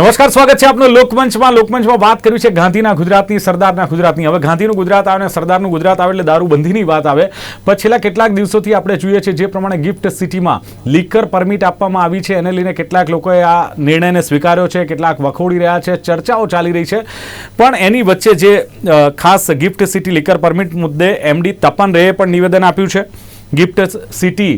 નમસ્કાર, સ્વાગત છે આપનું લોકમંચમાં. લોકમંચમાં વાત કર્યું છે ગાંધીના ગુજરાતની, સરદારના ગુજરાતની. હવે ગાંધીનું ગુજરાત આવે અને સરદારનું ગુજરાત આવે એટલે દારૂબંધીની વાત આવે. પણ કેટલાક દિવસોથી આપણે જોઈએ છીએ જે પ્રમાણે ગિફ્ટ સિટીમાં લીકર પરમિટ આપવામાં આવી છે. એને લઈને કેટલાક લોકોએ આ નિર્ણયને સ્વીકાર્યો છે, કેટલાક વખોડી રહ્યા છે, ચર્ચાઓ ચાલી રહી છે. પણ એની વચ્ચે જે ખાસ ગિફ્ટ સિટી લીકર પરમિટ મુદ્દે એમડી તપન રેએ પણ નિવેદન આપ્યું છે. ગિફ્ટ સિટી,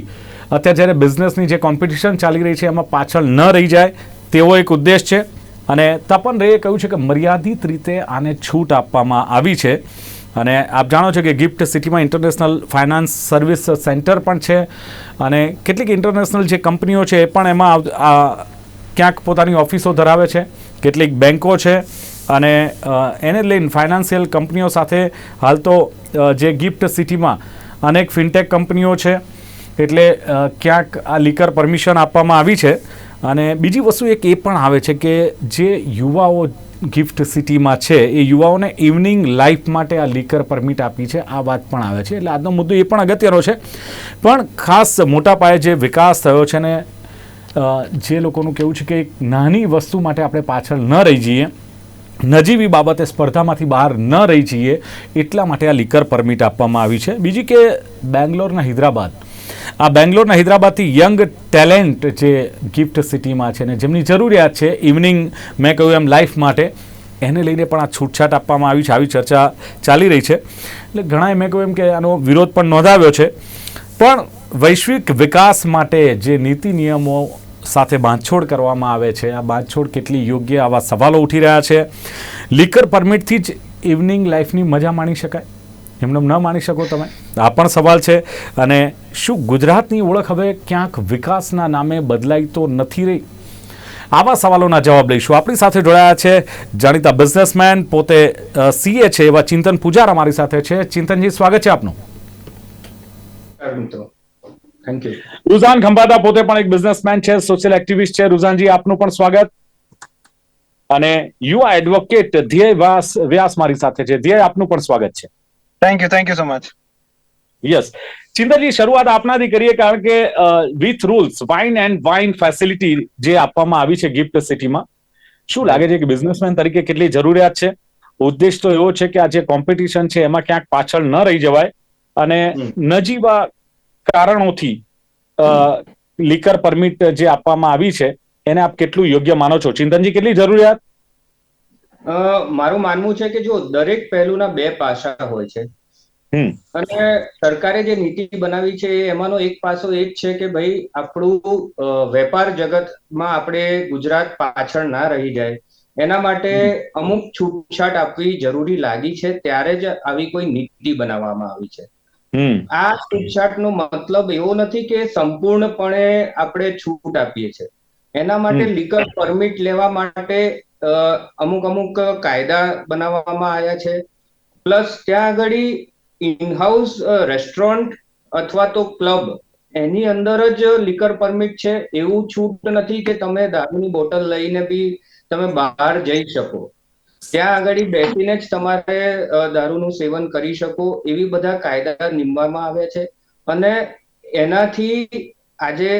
અત્યારે જ્યારે બિઝનેસની જે કોમ્પિટિશન ચાલી રહી છે, એમાં પાછળ ન રહી જાય. તેવો એક ઉદ્દેશ છે અને તપન રેએ કહ્યું છે કે મર્યાદિત રીતે આને છૂટ આપવામાં આવી છે. અને આપ જાણો છો કે ગિફ્ટ સિટીમાં ઇન્ટરનેશનલ ફાઇનાન્સ સર્વિસ સેન્ટર પણ છે અને કેટલીક ઇન્ટરનેશનલ જે કંપનીઓ છે એ પણ એમાં ક્યાંક પોતાની ઓફિસો ધરાવે છે, કેટલીક બેન્કો છે અને એને લઈને ફાઇનાન્શિયલ કંપનીઓ સાથે હાલ તો જે ગિફ્ટ સિટીમાં અનેક ફિનટેક કંપનીઓ છે, એટલે ક્યાંક આ લીકર પરમિશન આપવામાં આવી છે. અને બીજી વસ્તુ એક એ પણ આવે છે કે જે યુવાઓ ગિફ્ટ સિટીમાં છે, એ યુવાઓને ઇવનિંગ લાઈફ માટે આ લીકર પરમિટ આપી છે. આ વાત પણ આવે છે. એટલે આજનો મુદ્દો એ પણ અગત્યનો છે. પણ ખાસ મોટા પાયે જે વિકાસ થયો છે ને જે લોકોનું કહેવું છે કે એક નાની વસ્તુ માટે આપણે પાછળ ન રહી જઈએ, નજીવી બાબતે સ્પર્ધામાંથી બહાર ન રહી જઈએ, એટલા માટે આ લીકર પરમિટ આપવામાં આવી છે. બીજી કે બેંગ્લોરના હૈદરાબાદ આ બેંગ્લોરના હૈદરાબાદથી યંગ ટેલેન્ટ જે ગિફ્ટ સિટીમાં છે ને જેમની જરૂરિયાત છે ઇવનિંગ, મેં કહ્યું એમ, લાઈફ માટે, એને લઈને પણ આ છૂટછાટ આપવામાં આવી છે, આવી ચર્ચા ચાલી રહી છે. એટલે ઘણાએ મેં કહ્યું એમ કે આનો વિરોધ પણ નોંધાવ્યો છે. પણ વૈશ્વિક વિકાસ માટે જે નીતિ નિયમો સાથે બાંધછોડ કરવામાં આવે છે, આ બાંધછોડ કેટલી યોગ્ય આવા સવાલો ઉઠી રહ્યા છે. લીકર પરમિટથી જ ઇવનિંગ લાઈફની મજા માણી શકાય. એમને ન માની શકો તમે. આ પણ સવાલ છે. અને શું ગુજરાતની ઓળખ હવે ક્યાંક વિકાસના નામે બદલાઈ તો નથી રહી? આવા સવાલોના જવાબ લઈશું. આપણી સાથે જોડાયા છે જાણીતા બિઝનેસમેન પોતે સીએ છે એવા ચિંતન પૂજાર અમારી સાથે છે. ચિંતનજી સ્વાગત છે આપનું. નમસ્કાર મિત્રો. થેન્ક યુ રુઝાન ખંભાતા પોતે પણ એક બિઝનેસમેન છે સોશિયલ એક્ટિવિસ્ટ છે. રુઝાનજી આપનું પણ સ્વાગત. અને યુવા એડવોકેટ ધ્યેય વ્યાસ મારી સાથે છે. ધ્યેય આપનું પણ સ્વાગત છે. Thank you thank you so much yes ચિંતાજી શરૂઆત આપનાથી કરીએ કારણ કે with rules wine and wine facility જે આપવામાં આવી છે ગિફ્ટ સિટીમાં શું લાગે છે કે બિઝનેસમેન તરીકે કેટલી જરૂરિયાત છે? ઉદ્દેશ તો એવો છે કે આ જે કોમ્પિટિશન છે એમાં ક્યાંક પાછળ ન રહી જવાય અને. નજીવા કારણોથી લીકર પરમિટ જે આપવામાં આવી છે એને આપ કેટલું યોગ્ય માનો છો? ચિંતનજી કેટલી જરૂરિયાત? મારું માનવું છે કે જો દરેક પહેલુના બે પાસા હોય છે અને સરકારે જે નીતિ બનાવી છે એમાંનો એક પાસો એ જ છે કે ભાઈ આપણું વેપાર જગતમાં આપણે ગુજરાત પાછળ ના રહી જાય. એના માટે અમુક છૂટછાટ આપવી જરૂરી લાગી છે ત્યારે જ આવી કોઈ નીતિ બનાવવામાં આવી છે. આ છૂટછાટનો મતલબ એવો નથી કે સંપૂર્ણપણે આપણે છૂટ આપીએ છીએ. એના માટે. લીકર પરમિટ લેવા માટે અમુક અમુક કાયદા બનાવવામાં આવ્યા છે. પ્લસ ત્યાં આગળ ઇનહાઉસ રેસ્ટોરન્ટ અથવા તો ક્લબ એની અંદર જ લિકર પરમિટ છે. એવું છૂટ નથી કે તમે દારૂની બોટલ લઈને બી તમે બહાર જઈ શકો. ત્યાં આગળ બેસીને જ તમારે દારૂનું સેવન કરી શકો એવી બધા કાયદા નીમવામાં આવ્યા છે. અને એનાથી આજે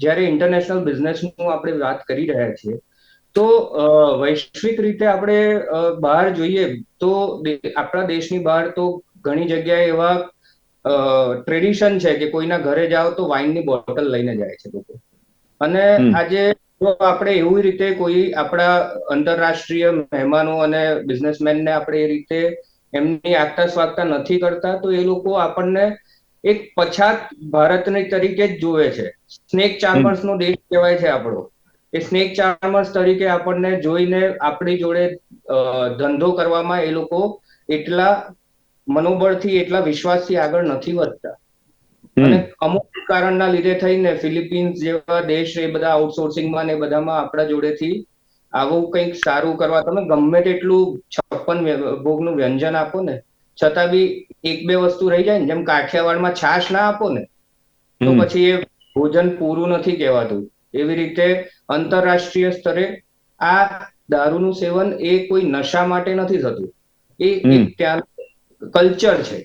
જ્યારે ઇન્ટરનેશનલ બિઝનેસનું આપણે વાત કરી રહ્યા છીએ તો વૈશ્વિક રીતે આપણે બહાર જોઈએ તો આપણા દેશની બહાર તો ઘણી જગ્યાએ એવા ટ્રેડિશન છે કે કોઈના ઘરે જાઓ તો વાઇનની બોટલ લઈને જાય છે લોકો. અને આજે જો આપણે એવી રીતે કોઈ આપણા આંતરરાષ્ટ્રીય મહેમાનો અને બિઝનેસમેનને આપણે એ રીતે એમની આગતા સ્વાગતા નથી કરતા તો એ લોકો આપણને એક પછાત ભારતની તરીકે જ જોવે છે. સ્નેક ચાર્મર્સ નો દેશ કહેવાય છે આપણો. એ સ્નેક ચાર્મર્સ તરીકે આપણને જોઈને આપણી જોડે ધંધો કરવામાં એ લોકો એટલા મનોબળથી એટલા વિશ્વાસથી આગળ નથી વધતા. અને અમુક કારણના લીધે થઈને ફિલિપિન્સ જેવા દેશ એ બધા આઉટસોર્સિંગમાં ને બધામાં આપણા જોડેથી આવું કંઈક સારું કરવા તમે ગમે તેટલું છપ્પન ભોગનું વ્યંજન આપો ને છતાં બી એક બે વસ્તુ રહી જાય ને જેમ કાઠિયાવાડમાં છાશ ના આપો ને તો પછી એ ભોજન પૂરું નથી કહેવાતું. એવી રીતે આંતરરાષ્ટ્રીય સ્તરે આ દારૂનું સેવન એ કોઈ નશા માટે નથી થતું. એ ત્યાં કલ્ચર છે.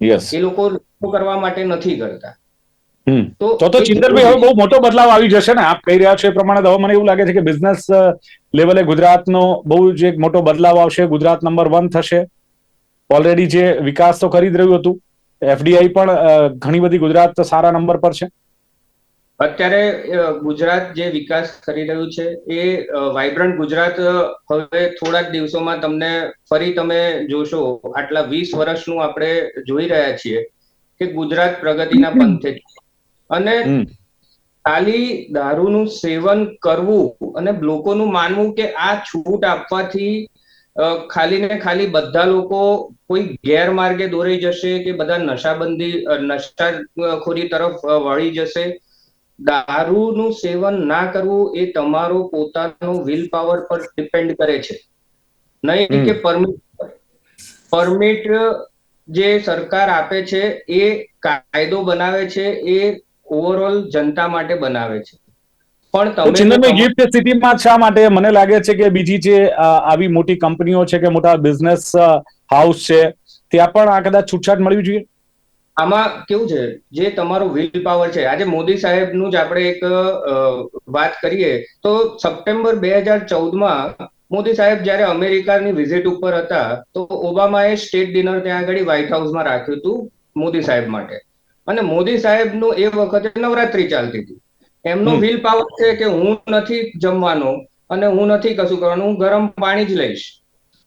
એ લોકો કરવા માટે નથી કરતા. તો તો ચિંતનભાઈ હવે બહુ મોટો બદલાવ આવી જશે ને? આપ કહી રહ્યા છો એ પ્રમાણે હવે મને એવું લાગે છે કે બિઝનેસ લેવલે ગુજરાતનો બહુ જ એક મોટો બદલાવ આવશે. ગુજરાત નંબર વન થશે. ઓલરેડી જે વિકાસ તો કરી જ રહ્યું હતું. એફડીઆઈ પણ ઘણી બધી ગુજરાત સારા નંબર પર છે. અત્યારે ગુજરાત જે વિકાસ કરી રહ્યું છે એ વાઇબ્રન્ટ ગુજરાત હવે થોડાક દિવસોમાં તમને ફરી તમે જોશો આટલા વીસ વર્ષનું આપણે જોઈ રહ્યા છીએ કે ગુજરાત પ્રગતિના પંથે અને ખાલી દારૂનું સેવન કરવું અને લોકોનું માનવું કે આ છૂટ આપવાથી ખાલી ને ખાલી બધા લોકો કોઈ ગેરમાર્ગે દોરાઈ જશે કે બધા નશાબંધી નશાખોરી તરફ વળી જશે. દારૂનું સેવન ના કરવું એ તમારો પોતાનો વિલ પાવર પર ડિપેન્ડ કરે છે. નહીં કે પરમિટ પરમિટ જે સરકાર આપે છે એ કાયદો બનાવે છે એ ઓવરઓલ જનતા માટે બનાવે છે. પણ તમે ગિફ્ટ સિટીમાં શા માટે? મને લાગે છે કે બીજી જે આવી મોટી કંપનીઓ છે કે મોટા બિઝનેસ હાઉસ છે ત્યાં પણ આ કદાચ છૂટછાટ મળવી જોઈએ? આમાં કેવું છે? જે તમારો વિલ પાવર છે આજે મોદી સાહેબનું જ આપણે એક વાત કરીએ તો સપ્ટેમ્બર બે હજાર ચૌદમાં મોદી સાહેબ જ્યારે અમેરિકાની વિઝિટ ઉપર હતા તો ઓબામાએ સ્ટેટ ડિનર ત્યાં આગળ વ્હાઇટ હાઉસમાં રાખ્યું હતું મોદી સાહેબ માટે. અને મોદી સાહેબનું એ વખતે નવરાત્રી ચાલતી હતી. એમનો. વિલ પાવર છે કે હું નથી જમવાનો અને હું નથી કશું કરવાનું હું ગરમ પાણી જ લઈશ.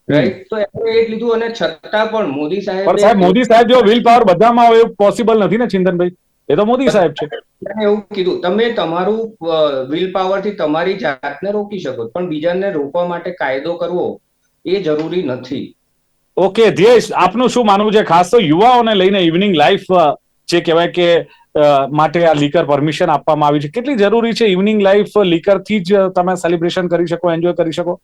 રાઈટ તો એમણે એ લીધું અને છતાં પણ મોદી સાહેબ પણ સાહેબ મોદી સાહેબ જો વિલ પાવર બધામાં હોય એવું પોસિબલ નથી ને ચિંતનભાઈ? એ તો મોદી સાહેબ છે. એવું કીધું તમે તમારું વિલ પાવરથી તમારી જાતને રોકી શકો પણ બીજાને રોકવા માટે કાયદો કરવો એ જરૂરી નથી. ઓકે ધ્યેશ આપનું શું માનવું છે? ખાસ તો યુવાઓને લઈને ઇવનિંગ લાઈફ જે કહેવાય કે માટે આ લીકર પરમિશન આપવામાં આવી છે. કેટલી જરૂરી છે ઇવનિંગ લાઈફ લીકરથી જ તમે સેલિબ્રેશન કરી શકો એન્જોય કરી શકો?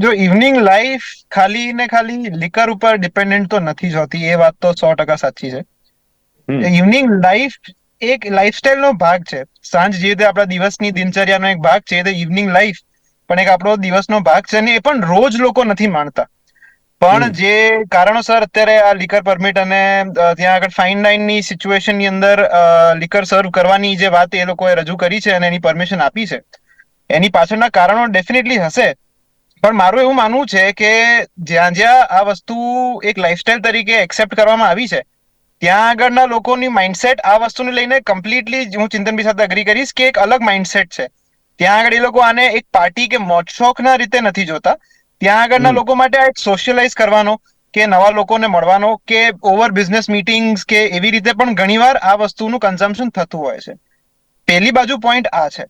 જો ઇવનિંગ લાઈફ ખાલી ને ખાલી લિકર ઉપર ડિપેન્ડન્ટ તો નથી જ હોતી એ વાત તો સો ટકા સાચી છે. ઇવનિંગ લાઈફ એક લાઈફસ્ટાઈલ નો ભાગ છે. સાંજ જે રીતે આપણા દિવસની દિનચર્યાનો એક ભાગ છે એ ઇવનિંગ લાઈફ પણ એક આપણો દિવસનો ભાગ છે ને એ પણ રોજ લોકો નથી માણતા. પણ જે કારણોસર અત્યારે આ લિકર પરમિટ અને ત્યાં આગળ ફાઇન લાઇનની સિચ્યુએશનની અંદર લિકર સર્વ કરવાની જે વાત એ લોકોએ રજૂ કરી છે અને એની પરમિશન આપી છે. એની પાછળના કારણો ડેફિનેટલી હશે. પણ મારું એવું માનવું છે કે જ્યાં જ્યાં આ વસ્તુ એક લાઈફસ્ટાઈલ તરીકે એક્સેપ્ટ કરવામાં આવી છે ત્યાં આગળના લોકોની માઇન્ડસેટ આ વસ્તુને લઈને કમ્પ્લીટલી હું ચિંતનભાઈ સાથે અગ્રી કરીશ કે એક અલગ માઇન્ડસેટ છે. ત્યાં આગળ એ લોકો આને એક પાર્ટી કે મોજશોખના રીતે નથી જોતા. ત્યાં આગળના લોકો માટે આ એક સોશિયલાઇઝ કરવાનો કે નવા લોકોને મળવાનો કે ઓવર બિઝનેસ મીટિંગ્સ કે એવી રીતે પણ ઘણીવાર આ વસ્તુનું કન્ઝમ્પશન થતું હોય છે. પહેલી બાજુ પોઈન્ટ આ છે.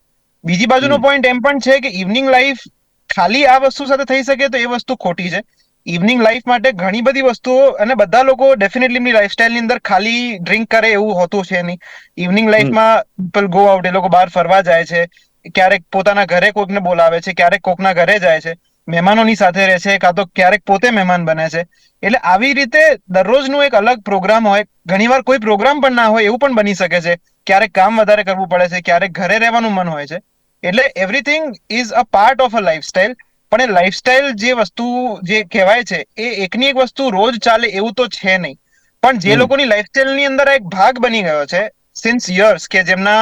બીજી બાજુનો. પોઈન્ટ એમ પણ છે કે ઇવનિંગ લાઈફ ખાલી આ વસ્તુ સાથે થઈ શકે તો એ વસ્તુ ખોટી છે. ઇવનિંગ લાઈફ માટે ઘણી બધી વસ્તુઓ અને બધા લોકો ડેફિનેટલી એમની લાઈફસ્ટાઈલની અંદર ખાલી ડ્રિંક કરે એવું હોતું છે નહીં. ઇવનિંગ લાઈફમાં પીપલ ગો આઉટ એ લોકો બહાર ફરવા જાય છે. ક્યારેક પોતાના ઘરે કોઈકને બોલાવે છે ક્યારેક કોકના ઘરે જાય છે. મહેમાનોની સાથે રહે છે કાં તો ક્યારેક પોતે મહેમાન બને છે. એટલે આવી રીતે દરરોજનું એક અલગ પ્રોગ્રામ હોય ઘણીવાર કોઈ પ્રોગ્રામ પણ ના હોય એવું પણ બની શકે છે. ક્યારેક કામ વધારે કરવું પડે છે ક્યારેક ઘરે રહેવાનું મન હોય છે. એટલે everything is a part of a lifestyle પણ એ લાઈફસ્ટાઈલ જે વસ્તુ જે કહેવાય છે એ એકની એક વસ્તુ રોજ ચાલે એવું તો છે નહીં. પણ જે. લોકોની લાઈફસ્ટાઈલની અંદર એક ભાગ બની ગયો છે સિન્સ યર્સ કે જેમના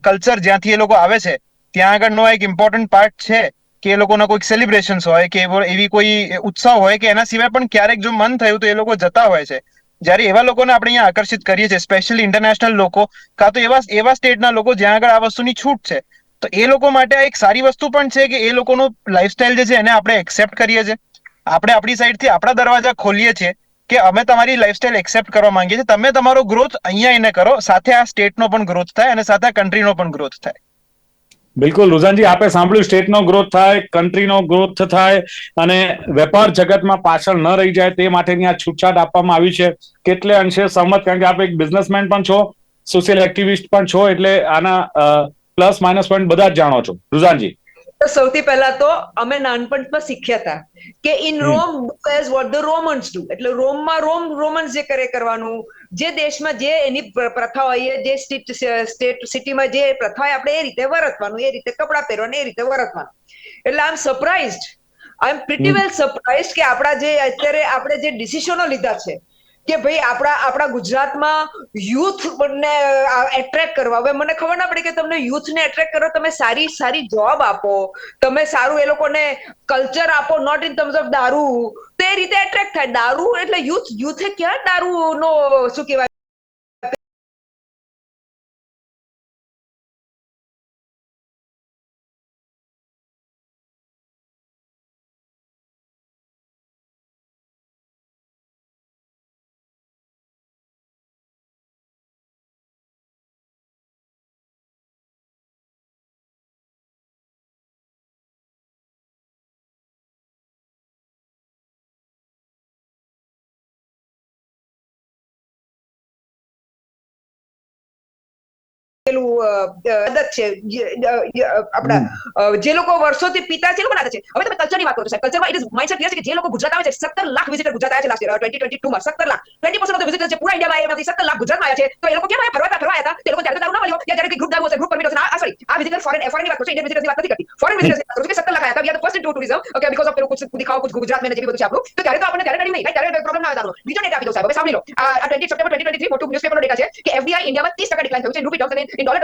કલ્ચર જ્યાંથી એ લોકો આવે છે ત્યાં આગળનો એક ઇમ્પોર્ટન્ટ પાર્ટ છે કે એ લોકોના કોઈક સેલિબ્રેશન્સ હોય કે એવી કોઈ ઉત્સવ હોય કે એના સિવાય પણ ક્યારેક જો મન થયું તો એ લોકો જતા હોય છે. જ્યારે એવા લોકોને આપણે અહીંયા આકર્ષિત કરીએ છીએ સ્પેશિયલી ઇન્ટરનેશનલ લોકો કાં તો એવા એવા સ્ટેટના લોકો જ્યાં આગળ આ વસ્તુની છૂટ છે. તો એ લોકો માટે આ એક સારી વસ્તુ પણ છે કે એ લોકોનું લાઈફસ્ટાઈલ જે છે એને આપણે એક્સેપ્ટ કરીએ છીએ. આપણે આપણી સાઈડથી આપણા દરવાજા ખોલીએ છીએ કે અમે તમારી લાઈફસ્ટાઈલ એક્સેપ્ટ કરવા માંગીએ છીએ. તમે તમારો ગ્રોથ અહીંયા એને કરો, સાથે આ સ્ટેટનો પણ ગ્રોથ થાય અને સાથે આ કન્ટ્રીનો પણ ગ્રોથ થાય. બિલકુલ રુઝાનજી આપે સાંભળ્યું સ્ટેટનો ગ્રોથ થાય કન્ટ્રીનો ગ્રોથ થાય અને વેપાર જગતમાં પાછળ ન રહી જાય તે માટેની આ છૂટછાટ આપવામાં આવી છે. કેટલે અંશે સહમત, કારણ કે આપ એક બિઝનેસમેન પણ છો સોશિયલ એક્ટિવિસ્ટ પણ છો, એટલે આના પ્લસ માઇનસ પોઈન્ટ બધા જ જાણો છો. રુઝાનજી. તો સૌથી પહેલા તો અમે નાનપણમાં શીખ્યા હતા કે in Rome as what the Romans do એટલે રોમમાં રોમ રોમન્સ જે કરે કરવાનું જે દેશમાં જે એની પ્ર- પ્રથા હોય જે સ્ટેટ સ્ટેટ સિટીમાં જે પ્રથા હોય આપણે એ રીતે વર્તવાનું એ રીતે કપડાં પહેરવાનું એ રીતે વર્તવાનું. એટલે I am surprised I am pretty well surprised કે આપણા જે અત્યારે આપણે જે ડિસિશનો લીધા છે કે ભાઈ આપણા આપણા ગુજરાતમાં યુથ ને એટ્રેક્ટ કરવા. હવે મને ખબર ના પડે કે તમને youth ને એટ્રેક્ટ કરો, તમે સારી સારી જોબ આપો. તમે સારું એ લોકોને કલ્ચર આપો નોટ ઇન ટર્મ્સ ઓફ દારૂ. તો રીતે એટ્રેક્ટ થાય. દારૂ એટલે યુથ યુથે ક્યાં દારૂ નો શું કહેવાય? પેલું આદત છે આપણા જે લોકો વર્ષોથી પીતા છે એ લોકોની આદત છે. હવે તમે કલ્ચરની વાત કરો છો સાહેબ. કલ્ચરમાં ઇટ ઇઝ માઇન્ડસેટ ક્લિયર છે કે જે લોકો ગુજરાત આવે છે સત્તર લાખ વિઝિટર ગુજરાત આવ્યા છે લાસ્ટ યર ટ્વેન્ટી ટ્વેન્ટી ટુમાં સત્તર lakh. Twenty percent of visitor છે પૂરા ઇન્ડિયામાં એમાંથી સત્તર લાખ ગુજરાતમાં આવ્યા છે. તો એ લોકો કેમ આવ્યા ફરવા ફરવા આવ્યા હતા? તે લોકો ત્યારે દારૂ ના મળ્યો. ત્યાં જ્યારે ગ્રુપ દારૂ હશે ગ્રુપ પરમિટ હશે આ સોરી આ વિઝિટર ફોરેન ફોરેનની વાત કરો ઇન્ડિયન વિઝિટર્સની વાત નથી કરતી. ફોરેન વિઝિટર્સની વાત કરું છું કે સત્તર લાખ આવ્યા હતા we are the first to tourism okay because of પેલું કુછ દિખાઓ કુછ ગુજરાત મેં જે બધું છે આપણું. તો ત્યારે તો આપણને ત્યારે નડી નહીં ત્યારે પ્રોબ્લેમ ના આવ્યો બીજો ડેટા આપી દો સાહેબ. હવે સાંભળી લો. આ ટ્વેન્ટી સપ્ટેમ્બર ટ્વેન્ટી ટ્વેન્ટી મોટું ન્યૂઝપેપરનો ડેટા છે કે એફડીઆઈ ઇન્ડિયામાં ત્રીસ ટકા ડિક્લાઇન થયું છે રૂપી ટર્મ્સ ભાઈ?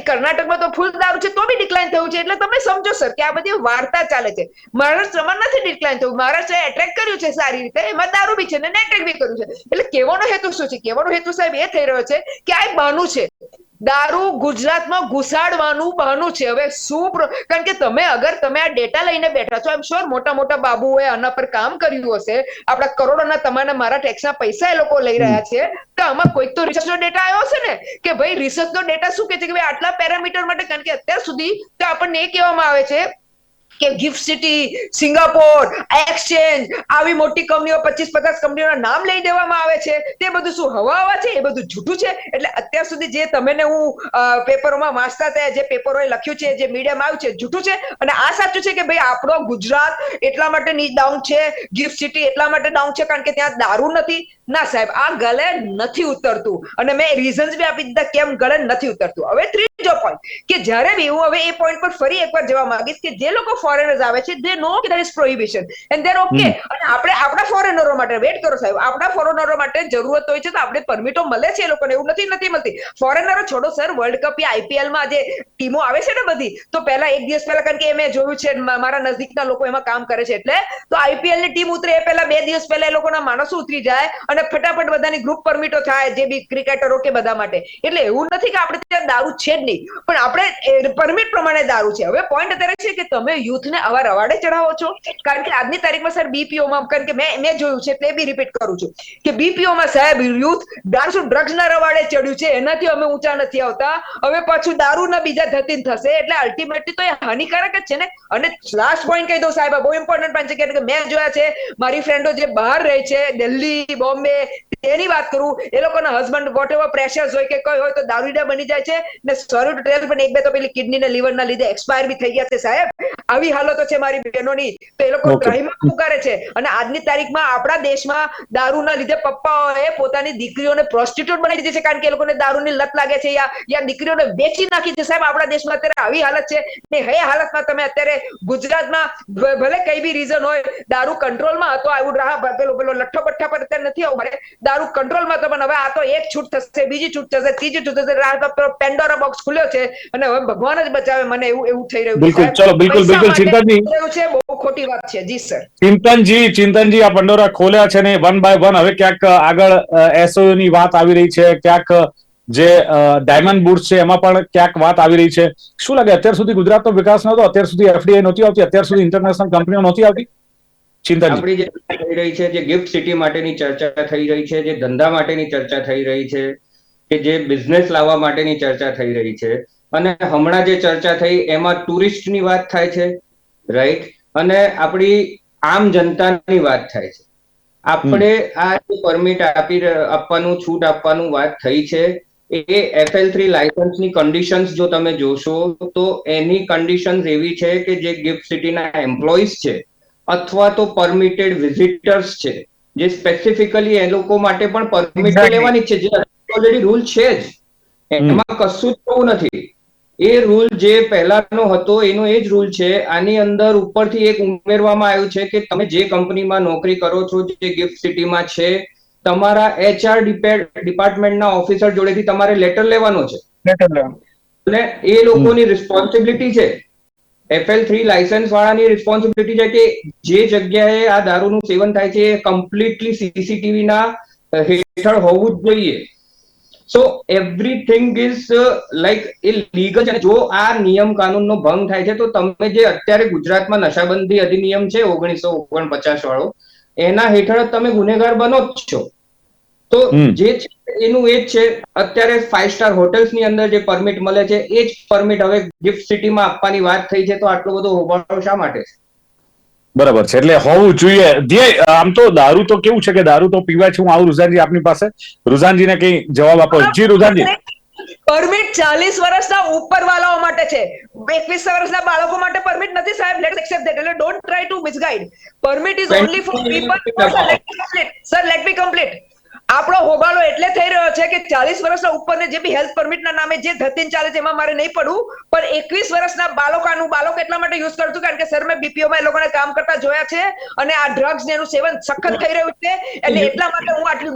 કર્ણાટકમાં તો ફૂલ દારૂ છે, તો બી ડિક્લાઇન થયું છે. એટલે તમે સમજો સર બધી વાર્તા ચાલે છે. મહારાષ્ટ્રમાં નથી ડિક્લાઇન થયું. મહારાષ્ટ્ર એટ્રેક કર્યું છે સારી રીતે, એમાં દારૂ બી છે ને એટ્રેક્ટ બી કર્યું છે. એટલે કેવાનો હેતુ શું છે? કેવાનો હેતુ સાહેબ એ થઈ રહ્યો છે કે આ બહાનું છે. દારૂ ગુજરાતમાં ઘુસાડવાનું બહાનું છે. હવે શું કારણ કે તમે અગર તમે આ ડેટા લઈને બેઠા છો એમ શ્યોર મોટા મોટા બાબુઓએ આના પર કામ કર્યું હશે. આપણા કરોડોના તમારા મારા ટેક્સના પૈસા એ લોકો લઈ રહ્યા છે. તો આમાં કોઈક તો રિસર્ચનો ડેટા આવ્યો હશે ને? કે ભાઈ રિસર્ચનો ડેટા શું કહે છે કે ભાઈ આટલા પેરામીટર માટે, કારણ કે અત્યાર સુધી તો આપણને એ કહેવામાં આવે છે કે ગિફ્ટ સિટી સિંગાપોર એક્સચેન્જ આવી મોટી કંપનીઓ, પચીસ પચાસ કંપનીઓના નામ લઈ દેવામાં આવે છે. તે બધું શું, હવા હવા છે? એ બધું જૂઠું છે? એટલે અત્યાર સુધી જે તમે ને હું પેપરોમાં વાંચતા હતા, જે પેપરોએ લખ્યું છે, જે મીડિયામાં આવ્યું છે, જૂઠું છે? અને આ સાચું છે કે ભાઈ આપણો ગુજરાત એટલા માટે ડાઉન છે ગિફ્ટ સિટી એટલા માટે ડાઉન છે, કારણ કે ત્યાં દારૂ નથી. ના સાહેબ, આ ગળે નથી ઉતરતું. અને મેં રીઝન્સ બી આપી દીધા કેમ ગળે નથી ઉતરતું. હવે ત્રીજો પોઈન્ટ કે જ્યારે બી હું હવે એ પોઈન્ટ પર ફરી એકવાર જવા માંગીશ કે જે લોકો ફોરેનર્સ આવે છે. દે નો કે there is prohibition and there okay અને આપણે આપણા ફોરેનરો માટે વેટ કરો સાહેબ આપણા ફોરેનરો માટે જરૂરત હોય છે તો આપણે પરમિટો મળે છે એ લોકોને એવું નથી નથી મળતી. ફોરેનરો છોડો સર વર્લ્ડ કપ યા આઈપીએલમાં જે ટીમો આવે છે ને બધી તો પહેલા એક દિવસ પહેલા કારણ કે મેં જોયું છે મારા નજીકના લોકો એમાં કામ કરે છે એટલે તો આઈપીએલની ટીમ ઉતરે એ પહેલા બે દિવસ પહેલા એ લોકોના માણસો ઉતરી જાય અને ફટાફટ બધાની ગ્રુપ પરમિટો થાય જે બી ક્રિકેટરો કે બધા માટે. એટલે એવું નથી કે આપણે ત્યાં દારૂ છે જ નહીં પણ આપણે પરમિટ પ્રમાણે દારૂ છે. હવે પોઈન્ટ અત્યારે છે કે તમે યુથને આવા રવાડે ચડાવો છો? કારણ કે આજની તારીખમાં સર બીપીઓમાં કારણ કે મેં મેં જોયું છે એટલે બી રિપીટ કરું છું કે બીપીઓમાં સાહેબ યુથ દારૂ ડ્રગ્સ ના રવાડે ચડ્યું છે, એનાથી અમે ઊંચા નથી આવતા. હવે પાછું દારૂ ના બીજા ધતીન થશે, એટલે અલ્ટિમેટલી તો એ હાનિકારક જ છે ને? અને લાસ્ટ પોઈન્ટ કહી દઉં સાહેબ બહુ ઇમ્પોર્ટન્ટ પોઈન્ટ છે કે મેં જોયા છે, મારી ફ્રેન્ડો જે બહાર રહે છે, દિલ્હી, બોમ્બે એની વાત કરું, એ લોકોના હસબન્ડ વોટ એવર પ્રેશર્સ હોય કે કઈ હોય તો દારૂડા બની જાય છે. ને સોરી ટ્રેલ પણ એક બે તો પેલી કિડની ને લીવર ના લીધે એક્સપાયર બી થઈ ગયા છે સાહેબ. આવી હાલતો છે મારી બહેનોની. તો એ લોકો. ત્રાહીમામ પુકારે છે? અને આજની તારીખમાં આપણા દેશમાં દારૂના લીધે પપ્પાઓએ પોતાની દીકરીઓને પ્રોસ્ટિટ્યુટ બનાવી દીધી છે કારણ કે એ લોકોને દારૂની લત લાગે છે યા યા દીકરીઓને વેચી નાખી છે. સાહેબ આપણા દેશમાં અત્યારે આવી હાલત છે ને હે હાલતમાં તમે અત્યારે ગુજરાતમાં ભલે કઈ બી રીઝન હોય દારૂ કંટ્રોલમાં હતો આવું રાહ પેલો પેલો લઠ્ઠો પઠ્ઠા પર અત્યારે નથી આવું મારે. દારૂ કંટ્રોલમાં તો પણ હવે આ તો એક છૂટ થશે બીજી છૂટ થશે ત્રીજી છૂટ થશે રાહ પેન્ડોરા બોક્સ ખુલ્યો છે. અને હવે ભગવાન જ બચાવે મને એવું એવું થઈ રહ્યું છે. બિલકુલ, ચલો, બિલકુલ, બિલકુલ, છે બહુ ખોટી વાત છે. જી સર. ચિંતનજી ચિંતનજી આ પંડોરા ખોલ્યા છે ને વન બાય વન હવે ક્યાંક આગળ એસઓયુ ની વાત આવી રહી છે ક્યાંક જે ડાયમંડ બુટ્સ છે એમાં પણ ક્યાંક વાત આવી રહી છે. શું લાગે અત્યાર સુધી ગુજરાતનો વિકાસ નહોતો? અત્યાર સુધી એફડીઆઈ નહોતી આવતી? અત્યાર સુધી ઇન્ટરનેશનલ કંપનીઓ નહોતી આવતી? ચિંતા આપણી જે થઈ રહી છે જે ગિફ્ટ સિટી માટેની ચર્ચા થઈ રહી છે જે ધંધા માટેની ચર્ચા થઈ રહી છે કે જે બિઝનેસ લાવવા માટેની ચર્ચા થઈ રહી છે અને હમણાં જે ચર્ચા થઈ એમાં ટુરિસ્ટની વાત થાય છે રાઈટ અને આપણી આમ જનતાની વાત થાય છે. આપણે આ પરમિટ આપી આપવાનું છૂટ આપવાનું વાત થઈ છે એ એફએલ થ્રી લાયસન્સની કન્ડિશન્સ જો તમે જોશો તો એની કન્ડિશન્સ એવી છે કે જે ગિફ્ટ સિટીના એમ્પ્લોઈઝ છે અથવા તો પરમિટેડ વિઝિટર્સ છે જે સ્પેસિફિકલી એ લોકો માટે પણ પરમિટ લેવાની છે જે ઓલરેડી રૂલ છે જ. એમાં કશું જ નથી. એ રૂલ જે પહેલાનો હતો એનો એ જ રૂલ છે. આની અંદર ઉપરથી એક ઉમેરવામાં આવ્યું છે કે તમે જે કંપનીમાં નોકરી કરો છો જે ગિફ્ટ સિટીમાં છે તમારા એચઆર ડિપાર્ટમેન્ટના ઓફિસર જોડેથી તમારે લેટર લેવાનો છે. લેટર લેવાનું. અને એ લોકોની રિસ્પોન્સિબિલિટી છે. એફએલ થ્રી લાયસન્સ વાળાની રિસ્પોન્સિબિલિટી છે કે જે જગ્યાએ આ દારૂનું સેવન થાય છે એ કમ્પ્લીટલી સીસીટીવી ના હેઠળ હોવું જ જોઈએ. So everything is like a legal છે. જો આ નિયમ કાનૂનનો ભંગ થાય છે તો તમે જે અત્યારે ગુજરાતમાં નશાબંધી અધિનિયમ છે ઓગણીસો ઓગણપચાસ વાળો એના હેઠળ જ તમે ગુનેગાર બનો જ છો. તો જે છે એનું એ જ છે. અત્યારે ફાઈવ સ્ટાર હોટેલ્સની અંદર જે પરમિટ મળે છે એ જ પરમિટ હવે ગિફ્ટ સિટીમાં આપવાની વાત થઈ છે તો આટલો બધો હોબાળો શા માટે? છે બરાબર છે. એટલે હોવું જોઈએ. ધ્યેય આમ તો દારૂ તો કેવું છે કે દારૂ તો પીવાય છે હું આવું રુઝાનજી આપની પાસે. રુઝાનજીને કઈ જવાબ આપો. જી રુઝાનજી. પરમિટ ચાલીસ વર્ષના ઉપર વાળાઓ માટે છે. એકવીસ વર્ષના બાળકો માટે પરમિટ નથી સાહેબ. લેટ એક્સેપ્ટ ધેટ એટલે don't try to misguide permit is only for people sir let me complete આપણો હોબાળો એટલે થઈ રહ્યો છે કે ચાલીસ વર્ષના ઉપરને જે બી હેલ્થ પરમિટના નામે જે ધતીન ચાલે છે, એમાં મારે નહીં પડવું. પણ એકવીસ વર્ષના બાળકોનું, બાળક એટલા માટે યુઝ કરું છું કારણ કે સર મેં બીપીઓમાં એ લોકોને કામ કરતા જોયા છે અને આ ડ્રગ્સ ને એનું સેવન સખત થઈ રહ્યું છે. એટલે એટલા માટે હું આટલી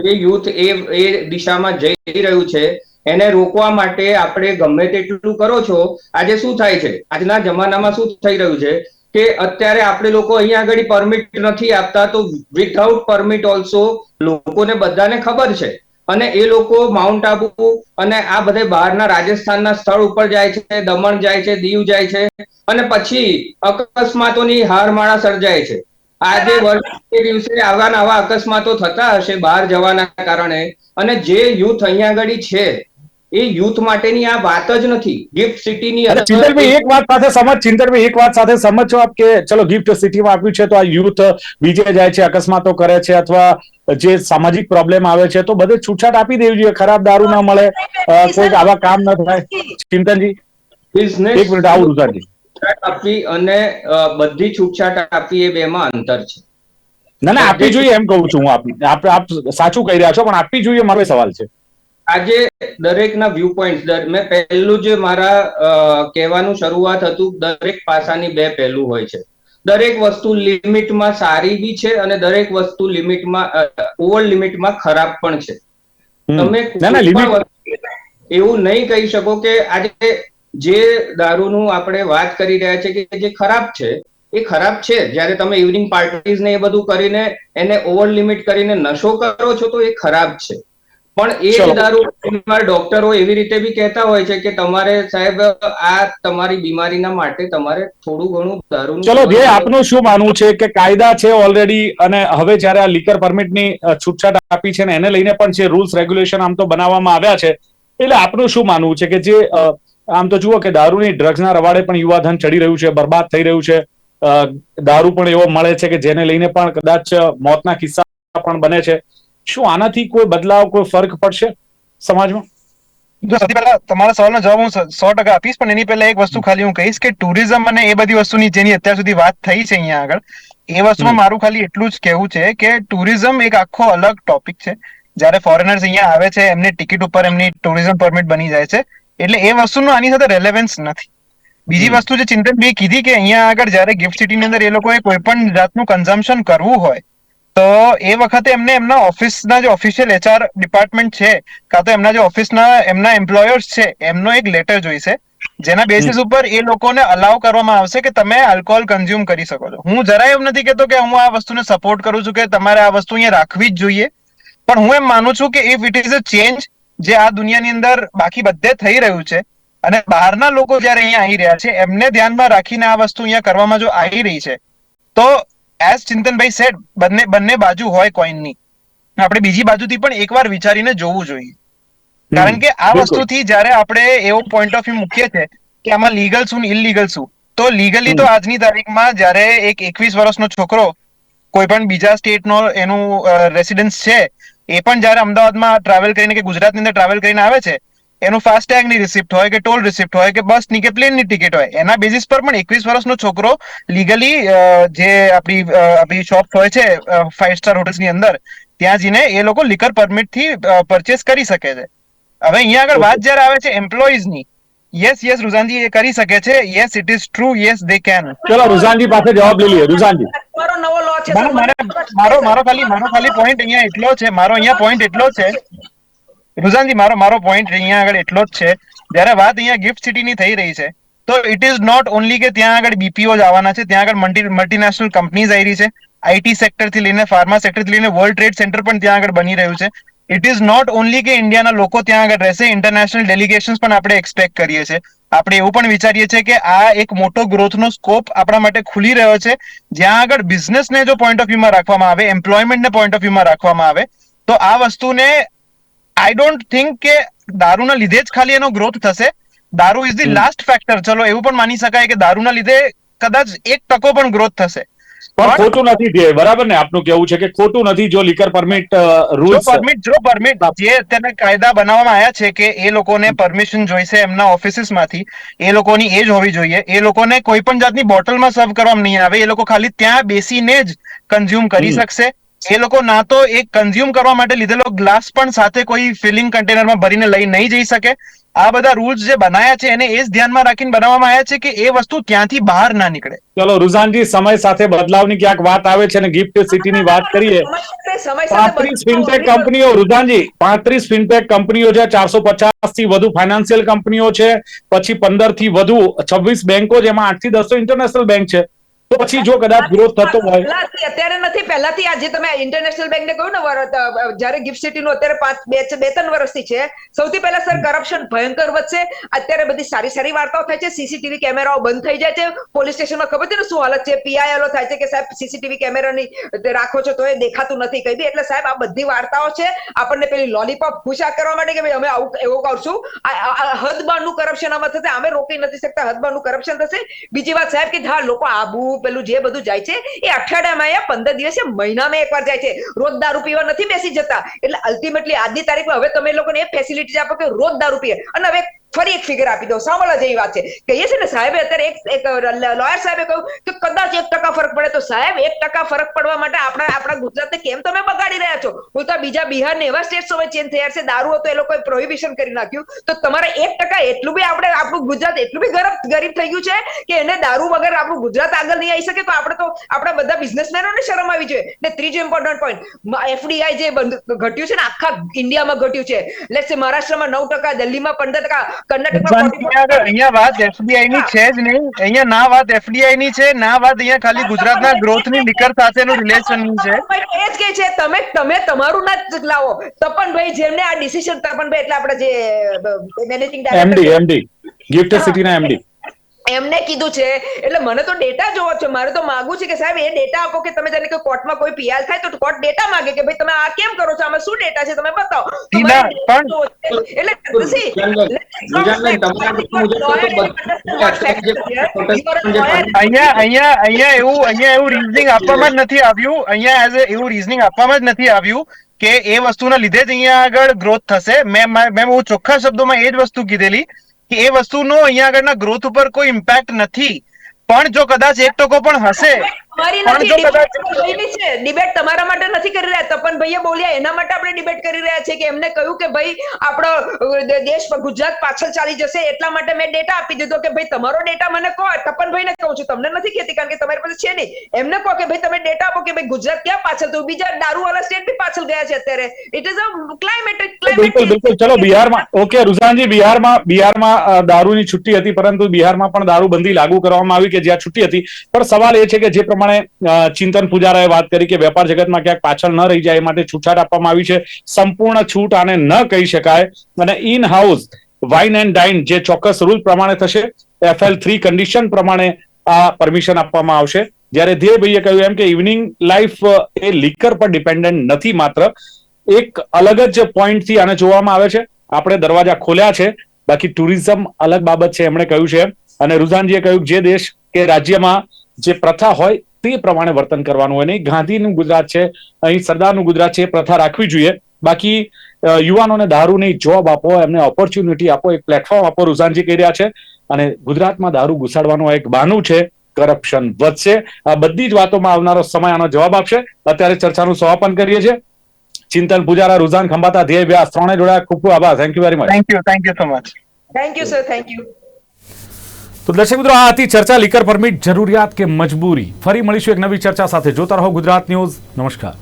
જે યુથ એ એ દિશામાં જઈ રહ્યું છે, એને રોકવા માટે આપણે ગમે તેટલું કરો છો. આજે શું થાય છે? આજના જમાનામાં શું થઈ રહ્યું છે? કે અત્યારે આપણે લોકો અહીંયા આગળ પરમિટ નથી આપતા, તો વિથઆઉટ પરમિટ ઓલ્સો લોકોને બધાને ખબર છે. અને એ લોકો માઉન્ટ આબુ અને આ બધે બહારના રાજસ્થાનના સ્થળ ઉપર જાય છે, દમણ જાય છે, દીવ જાય છે, અને પછી અકસ્માતોની હારમાળા સર્જાય છે. આજે વર્ષે દિવસે આવા નવા અકસ્માતો થતા હશે બહાર જવાના કારણે. અને જે યુથ અહીંયા આગળ છે એ યુથ માટેની આ વાત જ નથી. ગિફ્ટ સિટીની ચિંતનભાઈ એક વાત સાથે સમજ ચિંતનભાઈ એક વાત સાથે સમજ છો આપ કે ચલો ગિફ્ટ સિટીમાં આપ્યું છે તો આ યુથ બીજે જાય છે અકસ્માતો કરે છે અથવા જે સામાજિક પ્રોબ્લેમ આવે છે તો બધે છૂટછાટ આપી દેવી જોઈએ ખરાબ દારૂ ના મળે કોઈ કોઈક આવા કામ ન થાય. ચિંતનજી બિઝનેસ એક મિનિટ આવું રુઝાનજી આપવી અને બધી છૂટછાટ આપવી એ બેમાં અંતર છે. ના ના આપવી જોઈએ એમ કહું છું હું આપને આપ આપ સાચું કહી રહ્યા છો પણ આપવી જોઈએ મારો સવાલ છે. આજે દરેકના વ્યૂ પોઈન્ટ મેં પહેલું જે મારા કહેવાનું શરૂઆત હતું દરેક પાસાની બે પહેલું હોય છે. દરેક વસ્તુ લિમિટમાં સારી બી છે અને દરેક વસ્તુ લિમિટમાં ઓવર લિમિટમાં ખરાબ પણ છે. તમે એવું નહીં કહી શકો કે આજે જે દારૂનું આપણે વાત કરી રહ્યા છે કે જે ખરાબ છે એ ખરાબ છે. જ્યારે તમે ઇવનિંગ પાર્ટીઝ ને એ બધું કરીને એને ઓવર લિમિટ કરીને નશો કરો છો તો એ ખરાબ છે. પણ એ જ દારૂ ડોક્ટરો એવી રીતે બી કહેતા હોય છે કે તમારે સાહેબ આ તમારી બીમારીના માટે તમારે થોડું ઘણું દારૂ ચલો ધ્યેય આપનું શું માનવું છે કે કાયદા છે ઓલરેડી અને હવે જ્યારે આ લીકર પરમિટની છૂટછાટ આપી છે ને એને લઈને પણ જે રૂલ્સ રેગ્યુલેશન આમ તો બનાવવામાં આવ્યા છે એટલે આપનું શું માનવું છે કે જે આમ તો જુઓ કે દારૂની ડ્રગ્સના રવાડે પણ યુવાધન ચડી રહ્યું છે બરબાદ થઈ રહ્યું છે દારૂ પણ એવો મળે છે કે જેને લઈને પણ કદાચ મોતના કિસ્સા પણ બને છે. શું આનાથી કોઈ બદલાવ કોઈ ફરક પડશે સમાજમાં? પહેલા તમારા સવાલનો જવાબ હું સો ટકા આપીશ પણ એની પહેલા એક વસ્તુ ખાલી હું કહીશ કે ટુરિઝમ અને એ બધી વસ્તુની જેની અત્યાર સુધી વાત થઈ છે અહીંયા આગળ એ વસ્તુમાં મારું ખાલી એટલું જ કહેવું છે કે ટુરિઝમ એક આખો અલગ ટોપિક છે. જ્યારે ફોરેનર્સ અહીંયા આવે છે એમની ટિકિટ ઉપર એમની ટુરિઝમ પરમિટ બની જાય છે એટલે એ વસ્તુનું આની સાથે રેલેવન્સ નથી. બીજી વસ્તુ જે ચિંતન ચિંતનભાઈ કીધી કે અહીંયા આગળ જ્યારે ગિફ્ટ સિટીની અંદર એ લોકોએ કોઈ પણ જાતનું કન્ઝમ્પશન કરવું હોય તો એ વખતે એમને એમના ઓફિસના જે ઓફિશિયલ એચઆર ડિપાર્ટમેન્ટ છે કાં તો એમના જે ઓફિસના એમના એમ્પ્લોયર્સ છે એમનો એક લેટર જોઈશે જેના બેસિસ ઉપર એ લોકોને અલાઉ કરવામાં આવશે કે તમે આલ્કોહોલ કન્ઝ્યુમ કરી શકો છો. હું જરાય એમ નથી કહેતો કે હું આ વસ્તુને સપોર્ટ કરું છું કે તમારે આ વસ્તુ અહીંયા રાખવી જ જોઈએ પણ હું એમ માનું છું કે if it is a change જે આ દુનિયાની અંદર બાકી બધે થઈ રહ્યું છે અને બહારના લોકો જ્યારે અહીંયા આવી રહ્યા છે એમને ધ્યાનમાં રાખીને આ વસ્તુ અહીંયા કરવામાં જો આવી રહી છે તો એઝ ચિંતનભાઈ સેટ બંને બંને બાજુ હોય કોઈનની આપણે બીજી બાજુથી પણ એકવાર વિચારીને જોવું જોઈએ. કારણ કે આ. વસ્તુથી જ્યારે આપણે એવો પોઈન્ટ ઓફ વ્યૂ મૂકીએ છીએ કે આમાં લીગલ શું ઇલીગલ શું તો લીગલી તો આજની તારીખમાં જ્યારે એક એકવીસ વર્ષનો છોકરો કોઈ પણ બીજા સ્ટેટનો એનું રેસિડન્સ છે એ પણ જ્યારે અમદાવાદમાં ટ્રાવેલ કરીને કે ગુજરાતની અંદર ટ્રાવેલ કરીને આવે છે એનું ફાસ્ટેગની રિસિપ્ટ હોય કે ટોલ રિસિપ્ટ હોય કે બસની કે પ્લેનની ટિકિટ હોય એના બેઝિસ પર પણ એકવીસ વર્ષનો છોકરો લીગલી જે આપણી આપણી શોપ હોય છે ફાઈવ સ્ટાર હોટેલ્સની અંદર ત્યાં જઈને એ લોકો લિકર પરમિટથી પરચેસ કરી શકે છે. હવે અહીંયા આગળ વાત જ્યારે આવે છે એમ્પ્લોઈઝની યસ યસ રુઝાનજી એ કરી શકે છે yes it is true yes they can ચલો રુઝાનજી પાસે જવાબ લઈ લઈએ રુઝાનજી. મારો નવો લો છે મારે- મારો મારો ખાલી મારો ખાલી પોઈન્ટ અહીંયા એટલો છે મારો અહીંયા પોઈન્ટ એટલો છે રુઝાનજી, મારો મારો પોઈન્ટ અહીંયા આગળ એટલો જ છે. જ્યારે વાત અહીંયા ગિફ્ટ સિટીની થઈ રહી છે, તો ઇટ ઇઝ નોટ ઓનલી કે ત્યાં આગળ બીપીઓ આવવાના છે, ત્યાં આગળ મલ્ટી મલ્ટીનેશનલ કંપનીઝ આવી રહી છે. આઈટી સેક્ટરથી લઈને ફાર્મા સેક્ટરથી લઈને વર્લ્ડ ટ્રેડ સેન્ટર પણ ત્યાં આગળ બની રહ્યું છે. ઇટ ઇઝ નોટ ઓનલી કે ઇન્ડિયાના લોકો ત્યાં આગળ રહેશે ઇન્ટરનેશનલ ડેલિગેશન્સ પણ આપણે એક્સપેક્ટ કરીએ છીએ. આપણે એવું પણ વિચારીએ છીએ કે આ એક મોટો ગ્રોથનો સ્કોપ આપણા માટે ખુલી રહ્યો છે. જ્યાં આગળ બિઝનેસને જો પોઈન્ટ ઓફ વ્યૂમાં રાખવામાં આવે એમ્પ્લોયમેન્ટને પોઈન્ટ ઓફ વ્યૂમાં રાખવામાં આવે, તો આ વસ્તુને આઈ ડોન્ટ થિંક કે દારૂના લીધે જ ખાલી એનો ગ્રોથ થશે. દારૂ ઇઝ ધી લાસ્ટ ફેક્ટર ચલો એવું પણ માની શકાય કે દારૂના લીધે કદાચ એક ટકો પણ ગ્રોથ થશે. પણ ખોટું નથી જે બરાબર ને? આપનું કેવું છે કે ખોટું નથી જો લીકર પરમિટ જો પરમિટ જો પરમિટ જે તેને કાયદા બનાવવામાં આવ્યા છે કે એ લોકોને પરમિશન જોઈશે એમના ઓફિસીસમાંથી એ લોકોની એજ હોવી જોઈએ. એ લોકોને કોઈ પણ જાતની બોટલમાં સર્વ કરવામાં નહીં આવે. એ લોકો ખાલી ત્યાં બેસીને જ કન્ઝ્યુમ કરી શકશે. એ લોકો ના તો એક કન્ઝ્યુમ કરવા માટે લીધેલો ગ્લાસ પણ સાથે કોઈ ફિલિંગ કન્ટેનરમાં ભરીને લઈ નહીં જઈ શકે. આ બધા રૂલ્સ જે બનાયા છે એને એ જ ધ્યાનમાં રાખીને બનાવવામાં આવ્યા છે કે એ વસ્તુ ત્યાંથી બહાર ના નીકળે. ચલો, રુઝાનજી, સમય સાથે બદલાવની ક્યાંક વાત આવે છે અને ગિફ્ટ સિટીની વાત કરીએ. પાંત્રીસ ફિનટેક કંપનીઓ રુઝાનજી, પાંત્રીસ ફિનટેક કંપનીઓ છે, ચારસો પચાસથી વધુ ફાઇનાન્શિયલ કંપનીઓ છે, પછી પંદરથી વધુ છવ્વીસ બેંકો જેમાં આઠથી દસો ઇન્ટરનેશનલ બેંક છે. તો પછી જો કદાચ ગ્રોથ થતો હોય. અત્યારે નથી પહેલાથી આજે તમે ઇન્ટરનેશનલ બેંક ને કહ્યું ને જ્યારે ગિફ્ટ સિટી નું અત્યારે પાંચ બે બે ત્રણ વર્ષથી છે સૌથી પહેલા સર કરપ્શન ભયંકર વધશે. અત્યારે બધી સારી સારી વાર્તાઓ થાય છે સીસીટીવી કેમેરાઓ બંધ થઈ જાય છે. પોલીસ સ્ટેશનમાં ખબર છે ને શું હાલત છે? પીઆઈએલઓ થાય છે કે સાહેબ સીસીટીવી કેમેરાની ની રાખો છો તો એ દેખાતું નથી કઈ બી. એટલે સાહેબ આ બધી વાર્તાઓ છે આપણને પેલી લોલીપોપ ખુશા કરવા માટે કે ભાઈ અમે આવું એવું કરશું. આ કરપ્શન આમાં થશે. અમે રોકી નથી શકતા હદબારનું કરપ્શન થશે. બીજી વાત સાહેબ કે હા લોકો આબુ પેલું જે બધું જાય છે, એ અઠવાડિયામાં યા પંદર દિવસે મહિનામાં એકવાર જાય છે. રોજ દારૂ પીવા નથી બેસી જતા. એટલે અલ્ટિમેટલી આજની તારીખમાં હવે તમે લોકોને એ ફેસિલિટી આપો કે રોજ દારૂ પીએ. અને હવે ફરી એક ફિગર આપી દો સાંભળવા જેવી વાત છે. કહીએ છે ને સાહેબે અત્યારે એક એક લોયર સાહેબે કહ્યું કે કદાચ એક ટકા ફરક પડે. તો સાહેબ, એક ટકા ફરક પડવા માટે આપણા આપણા ગુજરાતને કેમ તમે બગાડી રહ્યા છો? હું તો બીજા બિહાર ને એવા સ્ટેટ્સ હવે ચેન્જ થયા છે. દારૂ હતો, એ લોકોએ પ્રોહિબિશન કરી નાખ્યું. તો તમારે એક ટકા એટલું બી આપણે આપણું ગુજરાત એટલું બી ગરીબ ગરીબ થઈ ગયું છે કે એને દારૂ વગર આપણું ગુજરાત આગળ નહીં આવી શકે? તો આપણે તો આપણા બધા બિઝનેસમેનોને શરમ આવી જોઈએ. ને ત્રીજો ઇમ્પોર્ટન્ટ પોઈન્ટ એફડીઆઈ જે ઘટ્યું છે ને, આખા ઇન્ડિયામાં ઘટ્યું છે. લેટ્સ મહારાષ્ટ્રમાં નવ ટકા, દિલ્હીમાં પંદર ટકા કર્ણાટકમાં અહીંયા વાત એફડીઆઈ ની છે જ નહીં. અહીંયા ના વાત એફડીઆઈ ની છે ના વાત અહીંયા ખાલી ગુજરાતના ગ્રોથની લીકર સાથેનું રિલેશન છે. એ જ કે છે તમે તમે તમારું ના જ લાવો. તપનભાઈ જેમને આ ડિસિઝન તપનભાઈ એટલે આપણે જે મેનેજિંગ એમડી એમડી ગિફ્ટ સિટીના એમડી એમને કીધું છે એટલે મને તો ડેટા જોવો છે. મારે તો માગું છે કે સાહેબ એ ડેટા આપો કે તમે જાણે કે કોર્ટમાં કોઈ પીઆર થાય તો કોર્ટ ડેટા માંગે કે ભાઈ તમે આ કેમ કરો છો? આમાં શું ડેટા છે? તમે બતાવો. એટલે see, વિજ્ઞાનબેન, વિજ્ઞાનબેન, તમારા મુજબ તો બધું- અહીંયા અહીંયા અહીંયા એવું અહીંયા એવું રીઝનિંગ આપવામાં જ નથી આવ્યું. અહીંયા એઝ એવું રીઝનિંગ આપવામાં જ નથી આવ્યું કે એ વસ્તુના લીધે જ અહીંયા આગળ ગ્રોથ થશે. મેં મેં બહુ ચોખ્ખા શબ્દોમાં એ જ વસ્તુ કીધેલી કે એ વસ્તુનો અહીંયા આગળના ગ્રોથ ઉપર કોઈ ઇમ્પેક્ટ નથી. પણ જો કદાચ એક ટકો પણ હશે નથી ડિબેટ છે. ડિબેટ તમારા માટે નથી કરી રહ્યા તપન ભાઈએ બોલ્યા એના માટે આપણે ડિબેટ કરી રહ્યા છે કે એમને કહ્યું કે ભાઈ આપણો દેશ ગુજરાત પાછળ ચાલી જશે એટલા માટે મેં ડેટા આપી દીધો કે ભાઈ તમારો ડેટા મને કહો તપનભાઈને કહું છું તમને નથી કહેતી કારણ કે તમારી પાસે છે નહીં. એમને કહો કે ભાઈ તમે ડેટા આપો કે ભાઈ ગુજરાત ક્યાં પાછળ તો બીજા દારૂવાળા સ્ટેટ બી પાછળ ગયા છે અત્યારે. ઇટ ઇઝ અ ક્લાઇમેટ બિલકુલ બિલકુલ ચલો બિહારમાં. ઓકે રુઝાનજી બિહારમાં બિહારમાં દારૂની છુટ્ટી હતી પરંતુ બિહારમાં પણ દારૂ બંધી લાગુ કરવામાં આવી કે જ્યાં છુટ્ટી હતી. પણ સવાલ એ છે કે જે પ્રમાણે અ, ચિંતન પુજારાએ વાત કરી કે વેપાર જગતમાં ક્યાંક પાછળ ન રહી જાય એ માટે છૂટછાટ આપવામાં આવી છે. સંપૂર્ણ છૂટ આને ન કહી શકાય. અને in house wine and dine જે ચોક્કસ રૂલ પ્રમાણે થશે એફએલ થ્રી કન્ડિશન પ્રમાણે આ પરમિશન આપવામાં આવશે. જ્યારે ધ્યેયભાઈએ કહ્યું એમ કે ઇવનિંગ લાઈફ એ લીકર પર ડિપેન્ડન્ટ નથી માત્ર. એક અલગ જ પોઈન્ટથી આને જોવામાં આવે છે. આપણે દરવાજા ખોલ્યા છે. બાકી ટુરિઝમ અલગ બાબત છે એમણે કહ્યું છે અને રુઝાનજીએ કહ્યું જે દેશ કે રાજ્યમાં જે પ્રથા હોય તે પ્રમાણે વર્તન કરવાનું હોય. નહીં ગાંધીનું ગુજરાત છે અહીં સરદારનું ગુજરાત છે એ પ્રથા રાખવી જોઈએ. બાકી યુવાનોને દારૂ નહીં જોબ આપો એમને ઓપોર્ચ્યુનિટી આપો એક પ્લેટફોર્મ આપો રુઝાનજી કહી રહ્યા છે. અને ગુજરાતમાં દારૂ ઘુસાડવાનું એક બાનું છે કરપ્શન વધશે. આ બધી જ વાતોમાં આવનારો સમય આનો જવાબ આપશે. અત્યારે ચર્ચાનું સમાપન કરીએ છીએ. ચિંતન પૂજારા રુઝાન ખંભાતા ધ્યેય વ્યાસ ત્રણે જોડાયા. ખૂબ ખૂબ આભાર. Thank you very much thank you thank you so much thank you sir thank you તો દર્શક મિત્રો, આ હતી ચર્ચા. લીકર પરમિટ જરૂરિયાત કે મજબૂરી? ફરી મળીશું એક નવી ચર્ચા સાથે. જોતા રહો ગુજરાત ન્યૂઝ. નમસ્કાર.